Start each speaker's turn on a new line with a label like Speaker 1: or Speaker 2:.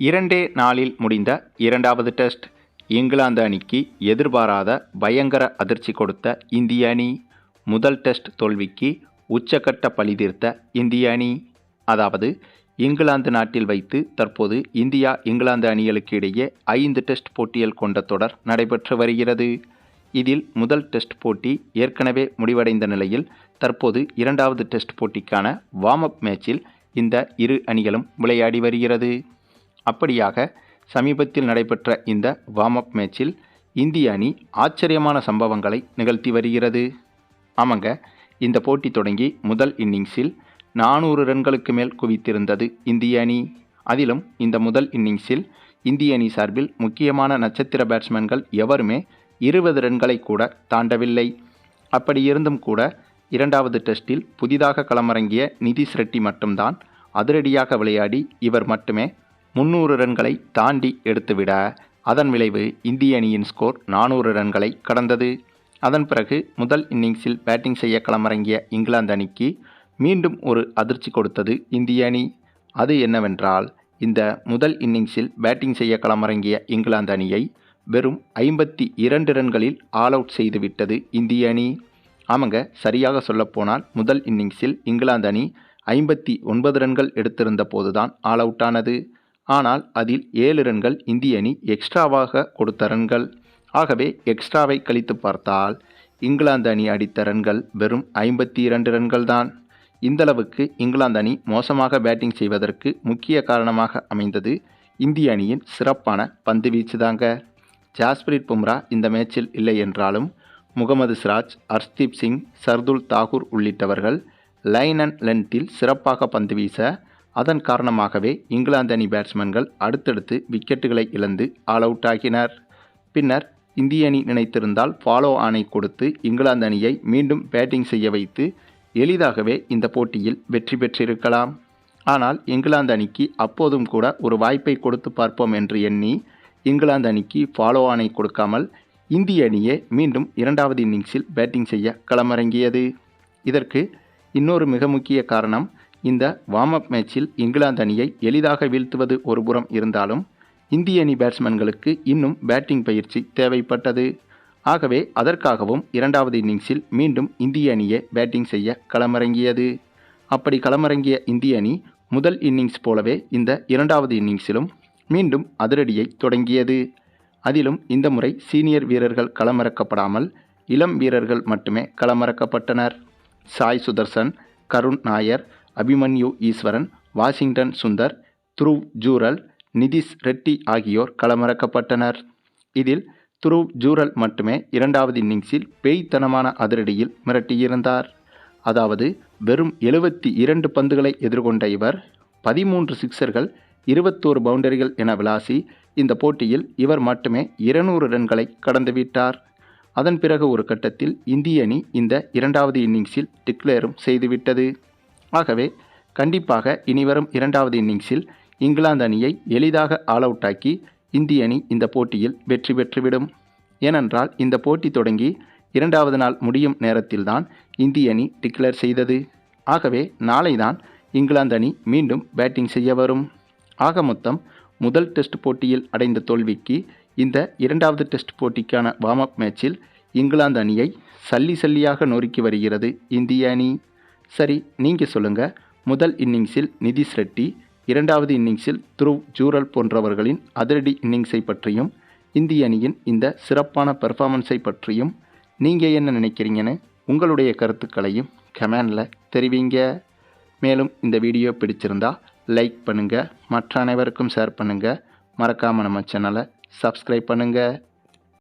Speaker 1: இரண்டே நாளில் முடிந்த இரண்டாவது டெஸ்ட் இங்கிலாந்து அணிக்கு எதிர்பாராத பயங்கர அதிர்ச்சி கொடுத்த இந்திய அணி. முதல் டெஸ்ட் தோல்விக்கு உச்சக்கட்ட பழிதீர்த்த இந்திய அணி. அதாவது இங்கிலாந்து நாட்டில் வைத்து தற்போது இந்தியா இங்கிலாந்து அணிகளுக்கு இடையே ஐந்து டெஸ்ட் போட்டிகள் கொண்ட தொடர் நடைபெற்று வருகிறது. இதில் முதல் டெஸ்ட் போட்டி ஏற்கனவே முடிவடைந்த நிலையில் தற்போது இரண்டாவது டெஸ்ட் போட்டிக்கான வார்ம் அப் மேட்சில் இந்த இரு அணிகளும் விளையாடி வருகிறது. அப்படியாக சமீபத்தில் நடைபெற்ற இந்த வார்ம் அப் மேட்சில் இந்திய அணி ஆச்சரியமான சம்பவங்களை நிகழ்த்தி வருகிறது. ஆமாங்க இந்த போட்டி தொடங்கி முதல் இன்னிங்ஸில் நானூறு ரன்களுக்கு மேல் குவித்திருந்தது இந்திய அணி. அதிலும் இந்த முதல் இன்னிங்ஸில் இந்திய அணி சார்பில் முக்கியமான நட்சத்திர பேட்ஸ்மேன்கள் எவருமே இருபது ரன்களை கூட தாண்டவில்லை. அப்படி இருந்தும் கூட இரண்டாவது டெஸ்டில் புதிதாக களமிறங்கிய நிதிஷ் ரெட்டி மட்டும்தான் அதிரடியாக விளையாடி இவர் மட்டுமே முன்னூறு ரன்களை தாண்டி எடுத்துவிட. அதன் விளைவு இந்திய அணியின் ஸ்கோர் நானூறு ரன்களை கடந்தது. அதன் பிறகு முதல் இன்னிங்ஸில் பேட்டிங் செய்ய களமிறங்கிய இங்கிலாந்து அணிக்கு மீண்டும் ஒரு அதிர்ச்சி கொடுத்தது இந்திய அணி. அது என்னவென்றால் இந்த முதல் இன்னிங்ஸில் பேட்டிங் செய்ய களமிறங்கிய இங்கிலாந்து அணியை வெறும் ஐம்பத்தி இரண்டு ரன்களில் ஆல் அவுட் செய்துவிட்டது இந்திய அணி. ஆமாங்க சரியாக சொல்லப்போனால் முதல் இன்னிங்ஸில் இங்கிலாந்து அணி ஐம்பத்தி ஒன்பது ரன்கள் எடுத்திருந்த போதுதான் ஆல் அவுட் ஆனது. ஆனால் அதில் ஏழு ரன்கள் இந்திய அணி எக்ஸ்ட்ராவாக கொடுத்த ரன்கள். ஆகவே எக்ஸ்ட்ராவை கழித்து பார்த்தால் இங்கிலாந்து அணி அடித்த ரன்கள் வெறும் ஐம்பத்தி இரண்டு ரன்கள் தான். இந்தளவுக்கு இங்கிலாந்து அணி மோசமாக பேட்டிங் செய்வதற்கு முக்கிய காரணமாக அமைந்தது இந்திய அணியின் சிறப்பான பந்து வீச்சு தாங்க ஜாஸ்பிரிட் பும்ரா இந்த மேட்சில் இல்லை என்றாலும் முகமது சிராஜ் அர்ஷ்தீப் சிங் சர்துல் தாகூர் உள்ளிட்டவர்கள் லைன் அண்ட் லென்த்தில் சிறப்பாக பந்து வீச அதன் காரணமாகவே இங்கிலாந்து அணி பேட்ஸ்மேன்கள் அடுத்தடுத்து விக்கெட்டுகளை இழந்து ஆல் அவுட் ஆகினர். பின்னர் இந்திய அணி நினைத்திருந்தால் ஃபாலோ ஆணை கொடுத்து இங்கிலாந்து அணியை மீண்டும் பேட்டிங் செய்ய வைத்து எளிதாகவே இந்த போட்டியில் வெற்றி பெற்றிருக்கலாம். ஆனால் இங்கிலாந்து அணிக்கு அப்போதும் கூட ஒரு வாய்ப்பை கொடுத்து பார்ப்போம் என்று எண்ணி இங்கிலாந்து அணிக்கு ஃபாலோ ஆணை கொடுக்காமல் இந்திய அணியே மீண்டும் இரண்டாவது இன்னிங்ஸில் பேட்டிங் செய்ய களமிறங்கியது. இதற்கு இன்னொரு மிக முக்கிய காரணம் இந்த வார்ம் அப் மேட்சில் இங்கிலாந்து அணியை எளிதாக வீழ்த்துவது ஒருபுறம் இருந்தாலும் இந்திய அணி பேட்ஸ்மேன்களுக்கு இன்னும் பேட்டிங் பயிற்சி தேவைப்பட்டது. ஆகவே அதற்காகவும் இரண்டாவது இன்னிங்ஸில் மீண்டும் இந்திய அணியே பேட்டிங் செய்ய களமிறங்கியது. அப்படி களமிறங்கிய இந்திய அணி முதல் இன்னிங்ஸ் போலவே இந்த இரண்டாவது இன்னிங்ஸிலும் மீண்டும் அதிரடியை தொடங்கியது. அதிலும் இந்த முறை சீனியர் வீரர்கள் களமிறக்கப்படாமல் இளம் வீரர்கள் மட்டுமே களமிறக்கப்பட்டனர். சாய் சுதர்சன் கருண் நாயர் அபிமன்யு ஈஸ்வரன் வாஷிங்டன் சுந்தர் துருவ் ஜூரல் நிதிஷ் ரெட்டி ஆகியோர் களமிறக்கப்பட்டனர். இதில் துருவ் ஜூரல் மட்டுமே இரண்டாவது இன்னிங்ஸில் பேய்த்தனமான அதிரடியில் மிரட்டியிருந்தார். அதாவது வெறும் எழுபத்தி இரண்டு பந்துகளை எதிர்கொண்ட இவர் பதிமூன்று சிக்சர்கள் இருபத்தோரு பவுண்டரிகள் என விளாசி இந்த போட்டியில் இவர் மட்டுமே இருநூறு ரன்களை கடந்துவிட்டார் அதன் பிறகு ஒரு கட்டத்தில் இந்திய அணி இந்த இரண்டாவது இன்னிங்ஸில் டிக்ளேரும் செய்துவிட்டது. ஆகவே கண்டிப்பாக இனிவரும் இரண்டாவது இன்னிங்ஸில் இங்கிலாந்து அணியை எளிதாக ஆல் அவுட் ஆக்கி இந்திய அணி இந்த போட்டியில் வெற்றி பெற்றுவிடும். ஏனென்றால் இந்த போட்டி தொடங்கி இரண்டாவது நாள் முடியும் நேரத்தில்தான் இந்திய அணி டிக்ளேர் செய்தது. ஆகவே நாளை தான் இங்கிலாந்து அணி மீண்டும் பேட்டிங் செய்ய வரும். ஆக மொத்தம் முதல் டெஸ்ட் போட்டியில் அடைந்த தோல்விக்கு இந்த இரண்டாவது டெஸ்ட் போட்டிக்கான வார்ம் அப் மேட்சில் இங்கிலாந்து அணியை சல்லி சல்லியாக நொறுக்கி வருகிறது இந்திய அணி. சரி நீங்கள் சொல்லுங்கள் முதல் இன்னிங்ஸில் நிதிஷ் ரெட்டி இரண்டாவது இன்னிங்ஸில் துருவ் ஜூரல் போன்றவர்களின் அதிரடி இன்னிங்ஸை பற்றியும் இந்திய அணியின் இந்த சிறப்பான பெர்ஃபார்மன்ஸை பற்றியும் நீங்கள் என்ன நினைக்கிறீங்கன்னு உங்களுடைய கருத்துக்களையும் கமெண்டில் தெரிவிங்க. மேலும் இந்த வீடியோ பிடிச்சிருந்தா லைக் பண்ணுங்கள் மற்ற அனைவருக்கும் ஷேர் பண்ணுங்கள் மறக்காமல் நம்ம சேனலை சப்ஸ்கிரைப் பண்ணுங்கள்